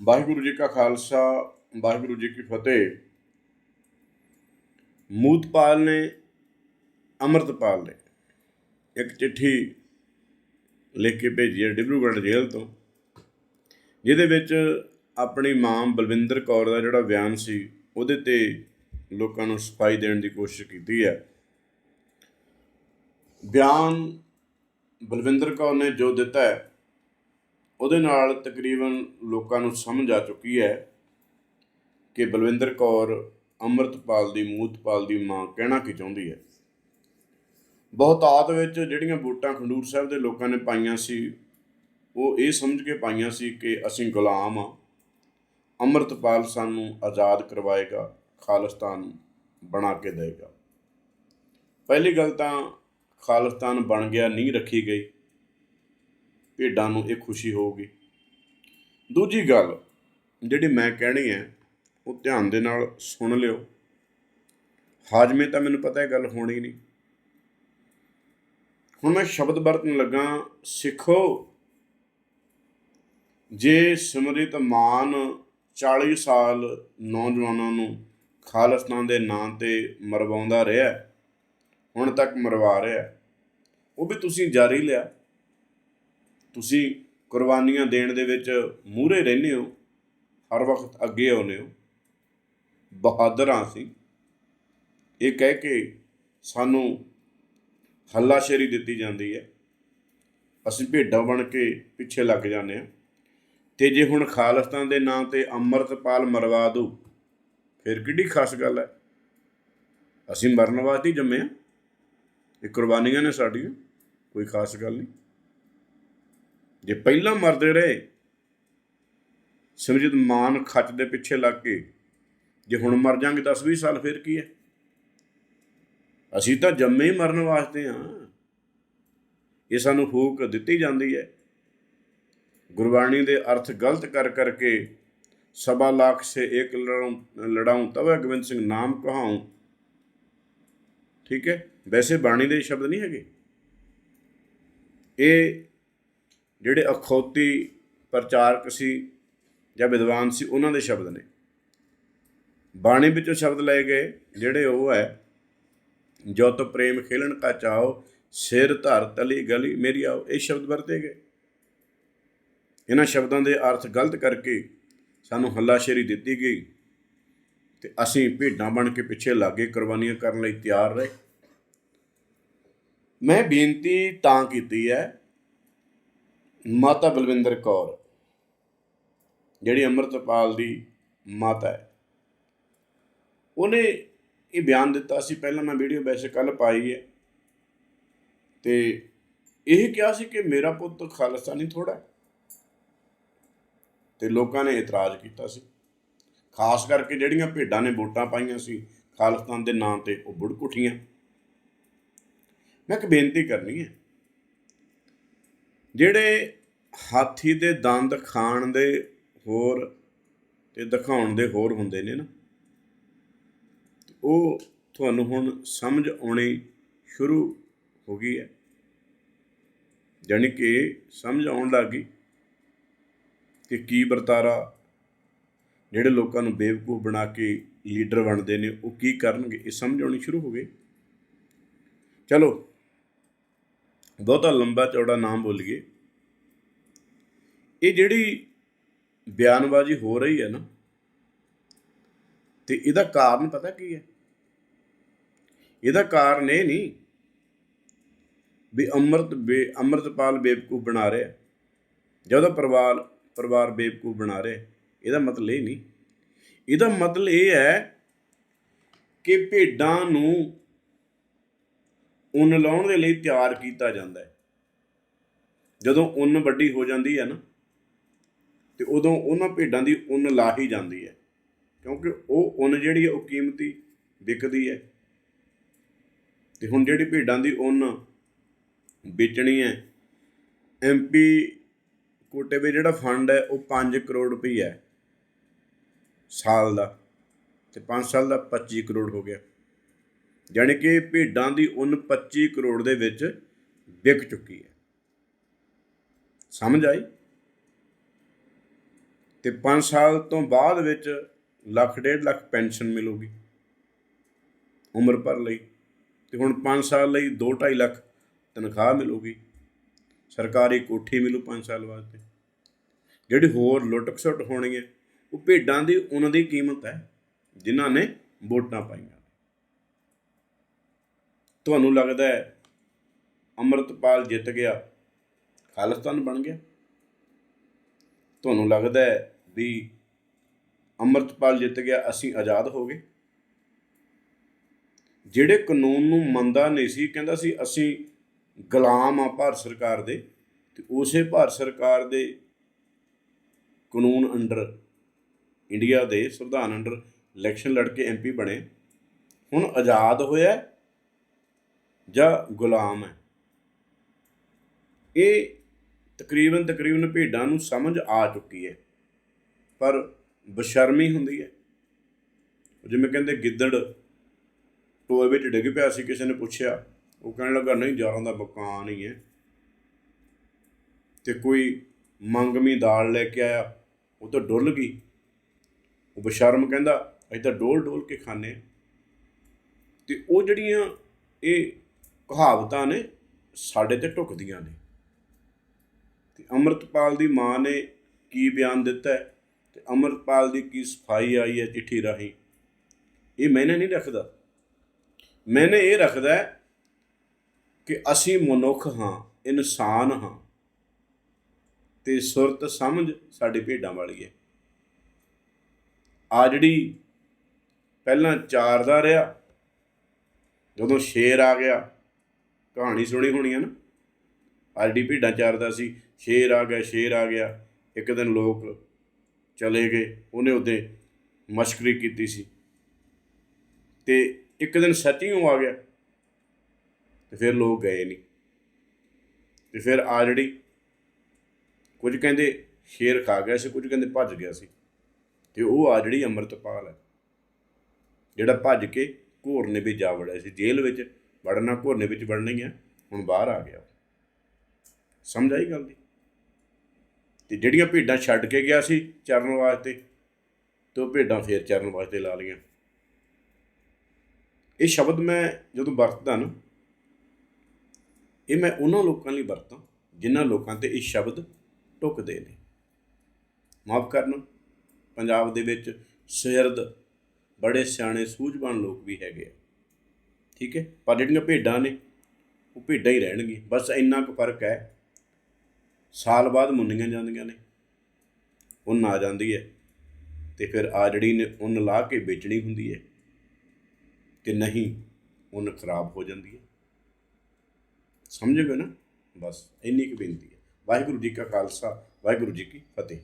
ਵਾਹਿਗੁਰੂ ਜੀ ਕਾ ਖਾਲਸਾ, ਵਾਹਿਗੁਰੂ ਜੀ ਕੀ ਫਤਿਹ। ਮੂਤਪਾਲ ਨੇ ਅਮਰਤਪਾਲ ਨੇ ਇੱਕ ਚਿੱਠੀ ਲਿਖ ਕੇ ਭੇਜੀ ਹੈ ਡਿਬਰੂਗੜ੍ਹ ਜੇਲ੍ਹ ਤੋਂ, ਜਿਹਦੇ ਵਿੱਚ ਆਪਣੀ ਮਾਂ ਬਲਵਿੰਦਰ ਕੌਰ ਦਾ ਜਿਹੜਾ ਬਿਆਨ ਸੀ, ਉਹਦੇ ਤੇ ਲੋਕਾਂ ਨੂੰ ਸਫ਼ਾਈ ਦੇਣ ਦੀ ਕੋਸ਼ਿਸ਼ ਕੀਤੀ ਹੈ। ਬਿਆਨ ਬਲਵਿੰਦਰ ਕੌਰ ਨੇ ਜੋ ਦਿੱਤਾ ਹੈ ਉਹਦੇ ਨਾਲ ਤਕਰੀਬਨ ਲੋਕਾਂ ਨੂੰ ਸਮਝ ਆ ਚੁੱਕੀ ਹੈ ਕਿ ਬਲਵਿੰਦਰ ਕੌਰ ਅੰਮ੍ਰਿਤਪਾਲ ਦੀ, ਮੂਤਪਾਲ ਦੀ ਮਾਂ ਕਹਿਣਾ ਕੀ ਚਾਹੁੰਦੀ ਹੈ। ਬਹੁਤਾਤ ਵਿੱਚ ਜਿਹੜੀਆਂ ਵੋਟਾਂ ਖੰਡੂਰ ਸਾਹਿਬ ਦੇ ਲੋਕਾਂ ਨੇ ਪਾਈਆਂ ਸੀ, ਉਹ ਇਹ ਸਮਝ ਕੇ ਪਾਈਆਂ ਸੀ ਕਿ ਅਸੀਂ ਗੁਲਾਮ ਆ ਅੰਮ੍ਰਿਤਪਾਲ ਸਾਨੂੰ ਆਜ਼ਾਦ ਕਰਵਾਏਗਾ, ਖਾਲਿਸਤਾਨ ਬਣਾ ਕੇ ਦੇਗਾ। ਪਹਿਲੀ ਗੱਲ ਤਾਂ ਖਾਲਿਸਤਾਨ ਬਣ ਗਿਆ, ਨਹੀਂ ਰੱਖੀ ਗਈ। ਭੇਡਾਂ ਨੂੰ ਇਹ ਖੁਸ਼ੀ ਹੋਊਗੀ। ਦੂਜੀ ਗੱਲ ਜਿਹੜੀ ਮੈਂ ਕਹਿਣੀ ਹੈ, ਉਹ ਧਿਆਨ ਦੇ ਨਾਲ ਸੁਣ ਲਿਓ। ਹਾਜਮੇ ਤਾਂ ਮੈਨੂੰ ਪਤਾ ਹੈ ਗੱਲ ਹੋਣੀ ਨਹੀਂ। ਹੁਣ ਮੈਂ ਸ਼ਬਦ ਵਰਤਣ ਲੱਗਾ, ਸਿੱਖੋ। ਜੇ ਸਿਮਰਿਤ ਮਾਨ 40 ਸਾਲ ਨੌਜਵਾਨਾਂ ਨੂੰ ਖਾਲਿਸਤਾਨ ਦੇ ਨਾਂ ਤੇ ਮਰਵਾਉਂਦਾ ਰਿਹਾ, ਹੁਣ ਤੱਕ ਮਰਵਾ ਰਿਹਾ, ਉਹ ਵੀ ਤੁਸੀਂ ਜਾਰੀ ਲਿਆ। ਤੁਸੀਂ ਕੁਰਬਾਨੀਆਂ ਦੇਣ ਦੇ ਵਿੱਚ ਮੂਹਰੇ ਰਹਿੰਦੇ ਹੋ, ਹਰ ਵਕਤ ਅੱਗੇ ਆਉਂਦੇ ਹੋ, ਬਹਾਦਰ ਹਾਂ ਅਸੀਂ। ਇਹ ਕਹਿ ਕੇ ਸਾਨੂੰ ਹੱਲਾਸ਼ੇਰੀ ਦਿੱਤੀ ਜਾਂਦੀ ਹੈ। ਅਸੀਂ ਭੇਡਾਂ ਬਣ ਕੇ ਪਿੱਛੇ ਲੱਗ ਜਾਂਦੇ ਹਾਂ। ਤੇ ਜੇ ਹੁਣ ਖਾਲਸਤਾਨ ਦੇ ਨਾਂ ਤੇ ਅੰਮ੍ਰਿਤਪਾਲ ਮਰਵਾ ਦੂ ਫਿਰ ਕਿੱਡੀ ਖਾਸ ਗੱਲ ਹੈ। ਅਸੀਂ ਮਰਨ ਵਾਸਤੇ ਹੀ ਜੰਮੇ ਆ ਇਹ ਕੁਰਬਾਨੀਆਂ ਨੇ ਸਾਡੀਆਂ, ਕੋਈ ਖਾਸ ਗੱਲ ਨਹੀਂ। ਜੇ ਪਹਿਲਾਂ ਮਰਦੇ ਰਹੇ, ਸਿਮਰਜੀਤ ਮਾਨ ਖੱਚ ਦੇ ਪਿੱਛੇ ਲੱਗ ਕੇ ਜੇ ਹੁਣ ਮਰ ਜਾਾਂਗੇ 10 20 ਸਾਲ ਫਿਰ ਕੀ ਹੈ? ਅਸੀਂ ਤਾਂ ਜੰਮੇ ਹੀ ਮਰਨ ਵਾਸਤੇ ਹਾਂ। ਇਹ ਸਾਨੂੰ ਫੂਕ ਦਿੱਤੀ ਜਾਂਦੀ ਹੈ। ਗੁਰਬਾਣੀ ਦੇ ਅਰਥ ਗਲਤ ਕਰ ਕਰਕੇ ਸਵਾ ਲੱਖ ਸੇ ਇੱਕ ਲੜਾਉਂ ਲੜਾਉਂ ਤਵੇ ਗੋਬਿੰਦ ਸਿੰਘ ਨਾਮ ਕਹਾਉਂ। ਠੀਕ ਹੈ? ਵੈਸੇ ਬਾਣੀ ਦੇ ਸ਼ਬਦ ਨਹੀਂ ਹੈਗੇ। ਇਹ ਜਿਹੜੇ ਅਖੌਤੀ ਪ੍ਰਚਾਰਕ ਸੀ ਜਾਂ ਵਿਦਵਾਨ ਸੀ, ਉਹਨਾਂ ਦੇ ਸ਼ਬਦ ਨੇ। ਬਾਣੀ ਵਿੱਚੋਂ ਸ਼ਬਦ ਲਏ ਗਏ, ਜਿਹੜੇ ਉਹ ਹੈ, ਜੋ ਤੋ ਪ੍ਰੇਮ ਖੇਲਣ ਕਾ ਚਾਓ ਸਿਰ ਧਰ ਤਲੀ ਗਲੀ ਮੇਰੀ ਆਓ, ਇਹ ਸ਼ਬਦ ਵਰਤੇ ਗਏ। ਇਹਨਾਂ ਸ਼ਬਦਾਂ ਦੇ ਅਰਥ ਗਲਤ ਕਰਕੇ ਸਾਨੂੰ ਹੱਲਾਸ਼ੇਰੀ ਦਿੱਤੀ ਗਈ ਤੇ ਅਸੀਂ ਭੇਡਾਂ ਬਣ ਕੇ ਪਿੱਛੇ ਲਾਗੇ ਕੁਰਬਾਨੀਆਂ ਕਰਨ ਲਈ ਤਿਆਰ ਰਹੇ। ਮੈਂ ਬੇਨਤੀ ਤਾਂ ਕੀਤੀ ਹੈ ਮਾਤਾ ਬਲਵਿੰਦਰ ਕੌਰ, ਜਿਹੜੀ ਅੰਮ੍ਰਿਤਪਾਲ ਦੀ ਮਾਤਾ ਹੈ। ਉਹਨੇ ਇਹ ਬਿਆਨ ਦਿੱਤਾ ਸੀ, ਪਹਿਲਾਂ ਮੈਂ ਵੀਡੀਓ ਵੈਸੇ ਕੱਲ ਪਾਈ ਹੈ। ਤੇ ਇਹ ਕਿਹਾ ਸੀ ਕਿ ਮੇਰਾ ਪੁੱਤ ਖਾਲਿਸਤਾਨੀ ਥੋੜਾ ਹੈ। ਤੇ ਲੋਕਾਂ ਨੇ ਇਤਰਾਜ਼ ਕੀਤਾ ਸੀ। ਖਾਸ ਕਰਕੇ ਜਿਹੜੀਆਂ ਭੇਡਾਂ ਨੇ ਵੋਟਾਂ ਪਾਈਆਂ ਸੀ ਖਾਲਿਸਤਾਨ ਦੇ ਨਾਂ ਤੇ ਉਹ ਬੁੜਕੁੱਠੀਆਂ। ਮੈਂ ਇੱਕ ਬੇਨਤੀ ਕਰਨੀ ਹੈ ਜਿਹੜੇ ਹਾਥੀ ਦੇ ਦੰਦ ਖਾਣ ਦੇ ਹੋਰ ਤੇ ਦਿਖਾਉਣ ਦੇ ਹੋਰ ਹੁੰਦੇ ਨੇ ਨਾ, ਉਹ ਤੁਹਾਨੂੰ ਹੁਣ ਸਮਝ ਆਉਣੀ ਸ਼ੁਰੂ ਹੋ ਗਈ ਹੈ। ਜਾਣੀ ਕਿ ਸਮਝ ਆਉਣ ਲੱਗੀ ਕਿ ਕੀ ਵਰਤਾਰਾ ਜਿਹੜੇ ਲੋਕਾਂ ਨੂੰ ਬੇਵਕੂਫ ਬਣਾ ਕੇ ਲੀਡਰ ਬਣਦੇ ਨੇ, ਉਹ ਕੀ ਕਰਨਗੇ, ਇਹ ਸਮਝ ਆਉਣੀ ਸ਼ੁਰੂ ਹੋ ਗਈ। ਚਲੋ ਬਹੁਤਾ ਲੰਬਾ ਚੌੜਾ ਨਾਮ ਬੋਲੀਏ ਇਹ ਜਿਹੜੀ ਬਿਆਨਬਾਜ਼ੀ ਹੋ ਰਹੀ ਹੈ ਨਾ, ਤੇ ਇਹਦਾ ਕਾਰਨ ਪਤਾ ਕੀ ਹੈ? ਇਹਦਾ ਕਾਰਨ ਇਹ ਨਹੀਂ ਵੀ ਅੰਮ੍ਰਿਤ ਬੇ, ਅੰਮ੍ਰਿਤਪਾਲ ਬੇਵਕੂਫ ਬਣਾ ਰਿਹਾ ਜਦੋਂ ਪਰਿਵਾਰ ਪਰਿਵਾਰ ਬੇਵਕੂਫ ਬਣਾ ਰਿਹਾ ਇਹਦਾ ਮਤਲਬ ਇਹ ਨਹੀਂ। ਇਹਦਾ ਮਤਲਬ ਇਹ ਹੈ ਕਿ ਭੇਡਾਂ ਨੂੰ ਉੱਨ ਲਾਉਣ ਦੇ ਲਈ ਤਿਆਰ ਕੀਤਾ ਜਾਂਦਾ ਹੈ। ਜਦੋਂ ਉੱਨ ਵੱਡੀ ਹੋ ਜਾਂਦੀ ਹੈ ਨਾ, ਤੇ ਉਦੋਂ ਉਹਨਾਂ ਭੇਡਾਂ ਦੀ ਉੱਨ ਲਾਹੀ ਜਾਂਦੀ ਹੈ। ਕਿਉਂਕਿ ਉਹ ਉੱਨ ਜਿਹੜੀ ਹੈ, ਉਹ ਕੀਮਤੀ ਵਿਕਦੀ ਹੈ। ਤੇ ਹੁਣ ਜਿਹੜੀ ਭੇਡਾਂ ਦੀ ਉੱਨ ਵੇਚਣੀ ਹੈ ਐਮਪੀ ਕੋਟੇ ਵਿੱਚ ਜਿਹੜਾ ਫੰਡ ਹੈ, ਉਹ 5 ਕਰੋੜ ਰੁਪਏ ਹੈ ਸਾਲ ਦਾ। ਤੇ 5 ਸਾਲ ਦਾ 25 ਕਰੋੜ ਹੋ ਗਿਆ। ਯਾਨੀ ਕਿ ਭੇਡਾਂ ਦੀ ਉੱਨ 25 ਕਰੋੜ ਦੇ ਵਿੱਚ ਵਿਕ ਚੁੱਕੀ ਹੈ। ਸਮਝ ਆਈ? ਤੇ 5 ਸਾਲ ਤੋਂ ਬਾਅਦ ਵਿੱਚ ਲੱਖ, ਡੇਢ ਲੱਖ ਪੈਨਸ਼ਨ ਮਿਲੂਗੀ ਉਮਰ ਭਰ ਲਈ। ਤੇ ਹੁਣ 5 ਸਾਲ ਲਈ 2.5 ਲੱਖ ਤਨਖਾਹ ਮਿਲੂਗੀ। ਸਰਕਾਰੀ ਕੋਠੀ ਮਿਲੂ 5 ਸਾਲ ਵਾਸਤੇ। ਜਿਹੜੀ ਹੋਰ ਲੁੱਟ ਖਸੁੱਟ ਹੋਣੀ ਹੈ, ਉਹ ਭੇਡਾਂ ਦੀ ਉਹਨਾਂ ਦੀ ਕੀਮਤ ਹੈ, ਜਿਨ੍ਹਾਂ ਨੇ ਵੋਟਾਂ ਪਾਈਆਂ। ਤੁਹਾਨੂੰ ਲੱਗਦਾ ਹੈ ਅੰਮ੍ਰਿਤਪਾਲ ਜਿੱਤ ਗਿਆ, ਖਾਲਿਸਤਾਨ ਬਣ ਗਿਆ? ਤੁਹਾਨੂੰ ਲੱਗਦਾ ਹੈ ਵੀ ਅੰਮ੍ਰਿਤਪਾਲ ਜਿੱਤ ਗਿਆ, ਅਸੀਂ ਆਜ਼ਾਦ ਹੋ ਗਏ? ਜਿਹੜੇ ਕਾਨੂੰਨ ਨੂੰ ਮੰਨਦਾ ਨਹੀਂ ਸੀ, ਕਹਿੰਦਾ ਸੀ, ਅਸੀਂ ਗੁਲਾਮ ਆ ਭਾਰਤ ਸਰਕਾਰ ਦੇ, ਤੇ ਉਸੇ ਭਾਰਤ ਸਰਕਾਰ ਦੇ ਕਾਨੂੰਨ ਅੰਡਰ ਇੰਡੀਆ ਦੇ ਸੰਵਿਧਾਨ ਅੰਡਰ ਇਲੈਕਸ਼ਨ ਲੜ ਕੇ ਐਮਪੀ ਬਣੇ। ਹੁਣ ਆਜ਼ਾਦ ਹੋਇਆ ਜਾਂ ਗੁਲਾਮ ਹੈ। ਇਹ ਤਕਰੀਬਨ ਤਕਰੀਬਨ ਭੇਡਾਂ ਨੂੰ ਸਮਝ ਆ ਚੁੱਕੀ ਹੈ, ਪਰ ਬਸ਼ਰਮੀ ਹੁੰਦੀ ਹੈ। ਜਿਵੇਂ ਕਹਿੰਦੇ ਗਿੱਦੜ ਟੋਏ ਵਿੱਚ ਡਿੱਗ ਪਿਆ ਸੀ, ਕਿਸੇ ਨੇ ਪੁੱਛਿਆ, ਉਹ ਕਹਿਣ ਲੱਗਾ, ਨਹੀਂ, ਯਾਰਾਂ ਦਾ ਮਕਾਨ ਹੀ ਹੈ। ਤੇ ਕੋਈ ਮੰਗਮੀ ਦਾਲ ਲੈ ਕੇ ਆਇਆ, ਉਹ ਤਾਂ ਡੁੱਲ ਗਈ। ਉਹ ਬਸ਼ਰਮ ਕਹਿੰਦਾ, ਅਸੀਂ ਤਾਂ ਡੋਲ ਡੋਲ ਕੇ ਖਾਣੇ ਹਾਂ। ਤੇ ਉਹ ਜਿਹੜੀਆਂ ਇਹ ਕਹਾਵਤਾਂ ਨੇ ਸਾਡੇ ਤੇ ਢੁਕਦੀਆਂ ਨੇ। ਤੇ ਅੰਮ੍ਰਿਤਪਾਲ ਦੀ ਮਾਂ ਨੇ ਕੀ ਬਿਆਨ ਦਿੱਤਾ ਹੈ? ਤੇ ਅੰਮ੍ਰਿਤਪਾਲ ਦੀ ਕੀ ਸਫ਼ਾਈ ਆਈ ਹੈ ਚਿੱਠੀ ਰਾਹੀਂ? ਇਹ ਮੈਨੇ ਨਹੀਂ ਰੱਖਦਾ। ਮੈਨੇ ਇਹ ਰੱਖਦਾ ਕਿ ਅਸੀਂ ਮਨੁੱਖ ਹਾਂ, ਇਨਸਾਨ ਹਾਂ। ਤੇ ਸੁਰਤ ਸਮਝ ਸਾਡੀ ਭੇਡਾਂ ਵਾਲੀ ਹੈ। ਆ ਜਿਹੜੀ ਪਹਿਲਾਂ ਚਾਰ ਦਾ ਰਿਹਾ, ਜਦੋਂ ਸ਼ੇਰ ਆ ਗਿਆ ਕਹਾਣੀ ਸੁਣੀ ਹੋਣੀ ਹੈ ਨਾ। ਆਲਡੀ ਭੇਡਾਂ ਚਾਰਦਾ ਸੀ, ਸ਼ੇਰ ਆ ਗਿਆ, ਸ਼ੇਰ ਆ ਗਿਆ। ਇੱਕ ਦਿਨ ਲੋਕ ਚਲੇ ਗਏ, ਉਹਨੇ ਉਹਦੇ ਮਸ਼ਕਰੀ ਕੀਤੀ ਸੀ। ਤੇ ਇੱਕ ਦਿਨ ਸੱਚੀਓ ਆ ਗਿਆ, ਤੇ ਫਿਰ ਲੋਕ ਗਏ ਨਹੀਂ ਤੇ ਫਿਰ ਆ ਜਿਹੜੀ ਕੁਝ ਕਹਿੰਦੇ ਸ਼ੇਰ ਖਾ ਗਿਆ ਸੀ, ਕੁਝ ਕਹਿੰਦੇ ਭੱਜ ਗਿਆ ਸੀ। ਤੇ ਉਹ ਆ ਜਿਹੜੀ ਅੰਮ੍ਰਿਤਪਾਲ ਹੈ, ਜਿਹੜਾ ਭੱਜ ਕੇ ਘੋਰ ਨੇ ਵੀ ਜਾ ਵੜਿਆ ਸੀ ਜੇਲ੍ਹ ਵਿੱਚ। ਵੜਨਾ ਘੋਰਨੇ ਵਿੱਚ ਵੜਨਾ ਹੀ ਆ। ਹੁਣ ਬਾਹਰ ਆ ਗਿਆ ਸਮਝ ਆਈ ਗੱਲ ਦੀ? ਤੇ ਜਿਹੜੀਆਂ ਭੇਡਾਂ ਛੱਡ ਕੇ ਗਿਆ ਸੀ ਚਰਨ ਵਾਸਤੇ, ਤੇ ਉਹ ਭੇਡਾਂ ਫੇਰ ਚਰਨ ਵਾਸਤੇ ਲਾ ਲਈਆਂ। ਇਹ ਸ਼ਬਦ ਮੈਂ ਜਦੋਂ ਵਰਤਦਾ ਨਾ, ਇਹ ਮੈਂ ਉਹਨਾਂ ਲੋਕਾਂ ਲਈ ਵਰਤਾਂ, ਜਿਨ੍ਹਾਂ ਲੋਕਾਂ ਤੇ ਇਹ ਸ਼ਬਦ ਟੁਕਦੇ ਨੇ। ਮਾਫ ਕਰਨਾ, ਪੰਜਾਬ ਦੇ ਵਿੱਚ ਸਿਰਦ ਬੜੇ ਸਿਆਣੇ ਸੂਝਵਾਨ ਲੋਕ ਵੀ ਹੈਗੇ ਆ। ਠੀਕ ਹੈ? ਪਰ ਜਿਹੜੀਆਂ ਭੇਡਾਂ ਨੇ, ਉਹ ਭੇਡਾਂ ਹੀ ਰਹਿਣਗੀਆਂ। ਬਸ ਇੰਨਾ ਕੁ ਫ਼ਰਕ ਹੈ। ਸਾਲ ਬਾਅਦ ਮੁੰਨੀਆਂ ਜਾਂਦੀਆਂ ਨੇ। ਉੱਨ ਆ ਜਾਂਦੀ ਹੈ। ਤੇ ਫਿਰ ਆ ਜਿਹੜੀ ਨੇ ਉੱਨ ਲਾ ਕੇ ਵੇਚਣੀ ਹੁੰਦੀ ਹੈ ਤੇ ਨਹੀਂ ਉੱਨ ਖਰਾਬ ਹੋ ਜਾਂਦੀ ਹੈ। ਸਮਝ ਗਏ ਨਾ? ਬਸ ਇੰਨੀ ਕੁ ਬੇਨਤੀ ਹੈ। ਵਾਹਿਗੁਰੂ ਜੀ ਕਾ ਖਾਲਸਾ, ਵਾਹਿਗੁਰੂ ਜੀ ਕੀ ਫਤਿਹ।